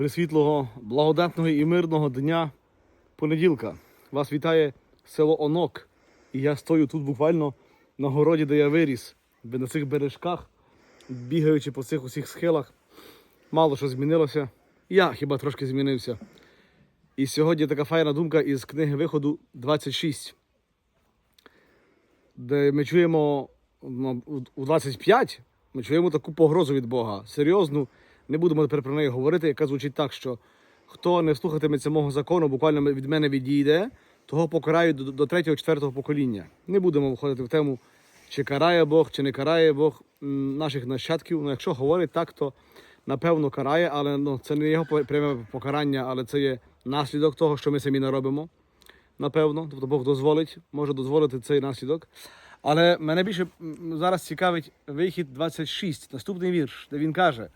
Присвітлого, благодатного і мирного дня понеділка. Вас вітає село Онок. І я стою тут буквально на городі, де я виріс, на цих бережках, бігаючи по цих усіх схилах. Мало що змінилося. Я хіба трошки змінився. І сьогодні така файна думка із книги виходу 26, де ми чуємо у 25 ми чуємо таку погрозу від Бога. Серйозну, не будемо тепер про неї говорити, яка звучить так, що хто не слухатиметься мого закону, буквально від мене відійде, того покараю до, до третього, четвертого покоління. Не будемо входити в тему, чи карає Бог, чи не карає Бог наших нащадків. Ну, якщо говорить так, то напевно карає, але ну, це не його пряме покарання, але це є наслідок того, що ми самі наробимо. Напевно, тобто Бог дозволить, може дозволити цей наслідок. Але мене більше зараз цікавить вихід 26, наступний вірш, де він каже: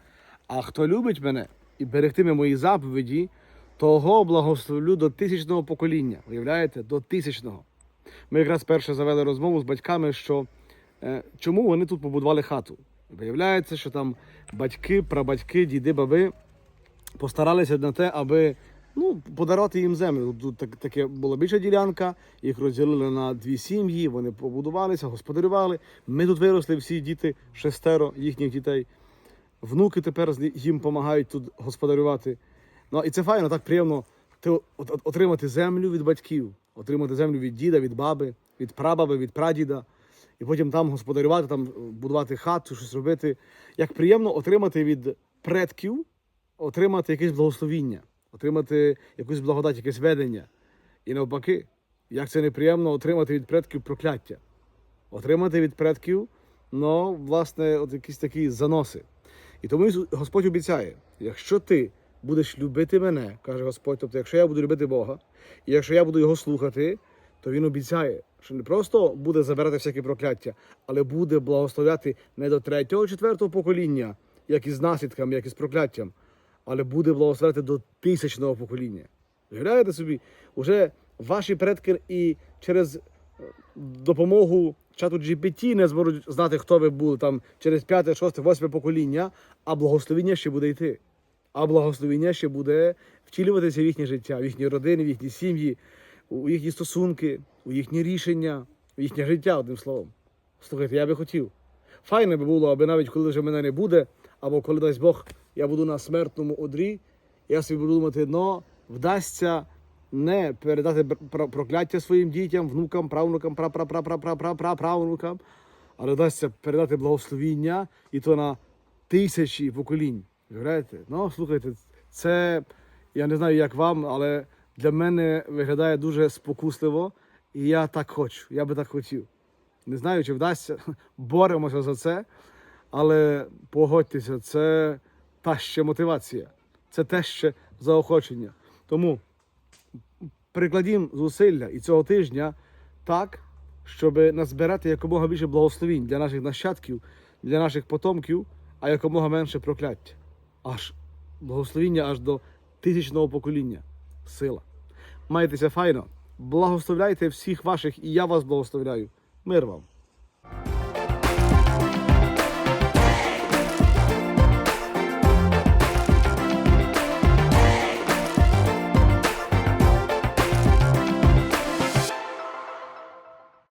А хто любить мене і берегтиме мої заповіді, того благословлю до тисячного покоління. Уявляєте, до тисячного. Ми якраз перше завели розмову з батьками, що е, чому вони тут побудували хату. Виявляється, що там батьки, прабатьки, діди, баби постаралися на те, аби ну, подарувати їм землю. Тут так, таке була більша ділянка, їх розділили на дві сім'ї, вони побудувалися, господарювали. Ми тут виросли, всі діти, шестеро їхніх дітей. Внуки тепер їм допомагають тут господарювати. Ну і це файно, так приємно ти от- от- отримати землю від батьків, отримати землю від діда, від баби, від прабаби, від прадіда, і потім там господарювати, там будувати хату, щось робити. Як приємно отримати від предків, отримати якесь благословіння, отримати якусь благодать, якесь ведення. І навпаки, як це неприємно отримати від предків прокляття, отримати від предків, ну, власне, от якісь такі заноси. І тому Господь обіцяє, якщо ти будеш любити мене, каже Господь, тобто, якщо я буду любити Бога, і якщо я буду його слухати, то Він обіцяє, що не просто буде забирати всякі прокляття, але буде благословляти не до третього, четвертого покоління, як із наслідками, як із прокляттям, але буде благословляти до тисячного покоління. Уявляєте собі, уже ваші предки і через е, допомогу чату GPT не зможуть знати, хто ви були там через п'яте, шосте, восьме покоління, а благословіння ще буде йти. А благословіння ще буде втілюватися в їхнє життя, в їхні родини, в їхні сім'ї, у їхні стосунки, у їхні рішення, в їхнє життя, одним словом. Слухайте, я би хотів. Файно би було, аби навіть коли вже мене не буде, або коли дасть Бог, я буду на смертному одрі, я собі буду думати, но вдасться не передати прокляття своїм дітям, внукам, правнукам, правнукам, але вдасться передати благословіння і то на тисячі поколінь. Уявляєте? Ну, слухайте, це я не знаю, як вам, але для мене виглядає дуже спокусливо, і я так хочу. Я би так хотів. Не знаю, чи вдасться. Боремося за це, але погодьтеся, це та ще мотивація, це те ще заохочення. Тому прикладімо зусилля і цього тижня так, щоб назбирати якомога більше благословінь для наших нащадків, для наших потомків, а якомога менше прокляття. Аж благословіння аж до тисячного покоління. Сила. Майтеся файно. Благословляйте всіх ваших, і я вас благословляю. Мир вам.